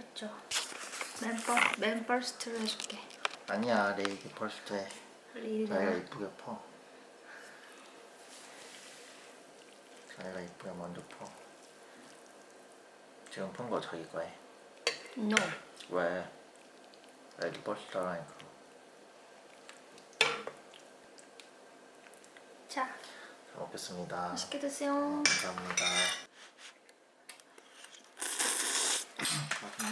있죠. 맨, 버, 맨 퍼스트로 해줄게. 아니야 레이디 퍼스트 해 자기가 이쁘게 퍼 자기가 이쁘게 먼저 퍼 지금 푼 거 자기 거 해. No. 왜? 레이디 퍼스트라니까 자, 잘 먹겠습니다 맛있게 드세요. 감사합니다 맛있네.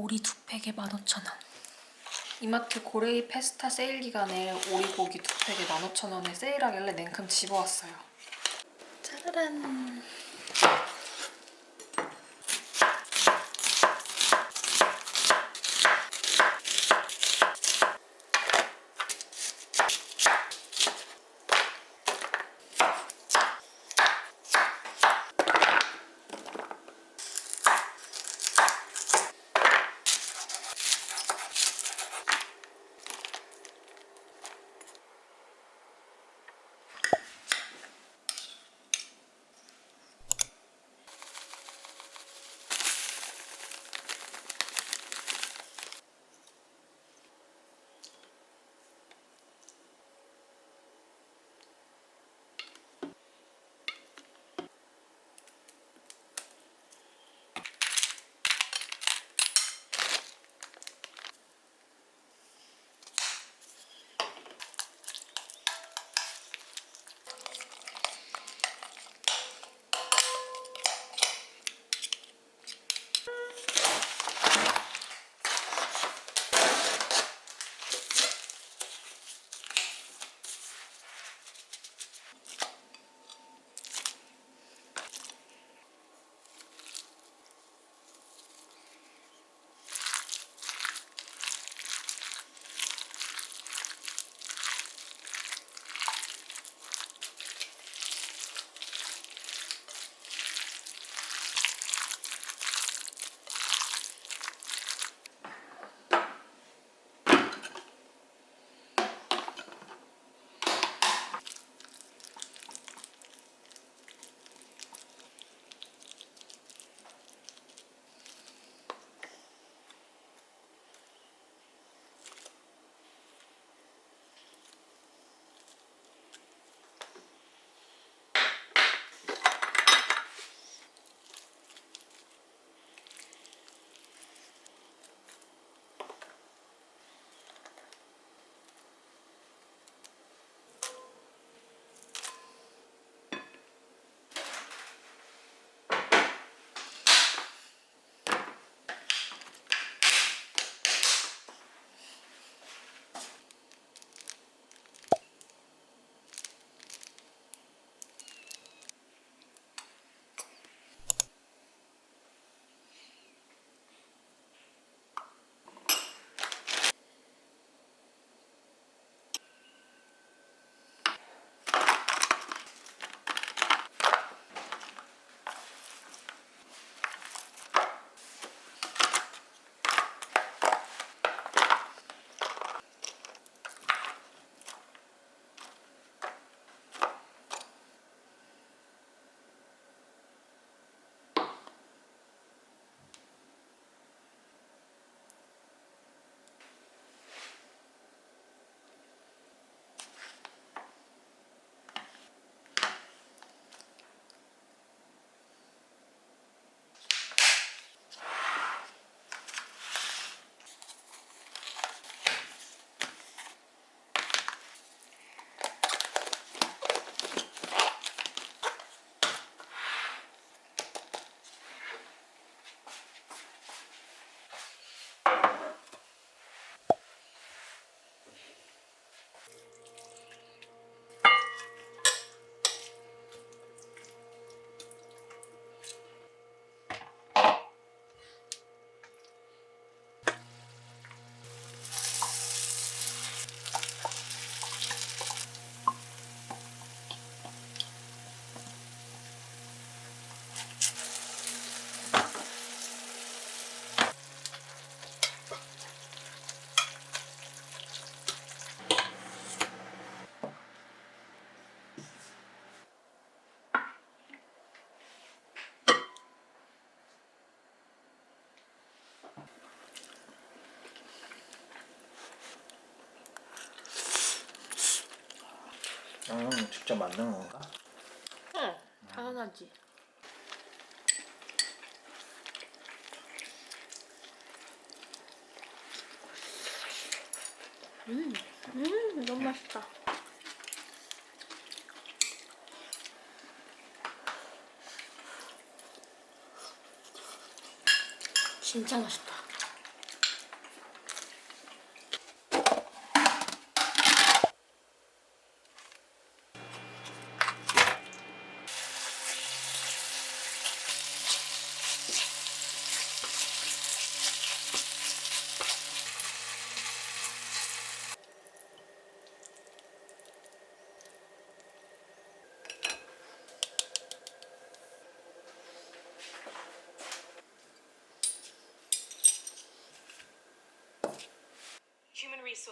오리 두 팩에 15,000원. 이마트 고레이 페스타 세일 기간에 오리 고기 두 팩에 15,000원에 세일하길래 냉큼 집어왔어요. 짜라란. 직접 만든 건가? 응, 당연하지. 음, 음, 너무 맛있다. 진짜 맛있다.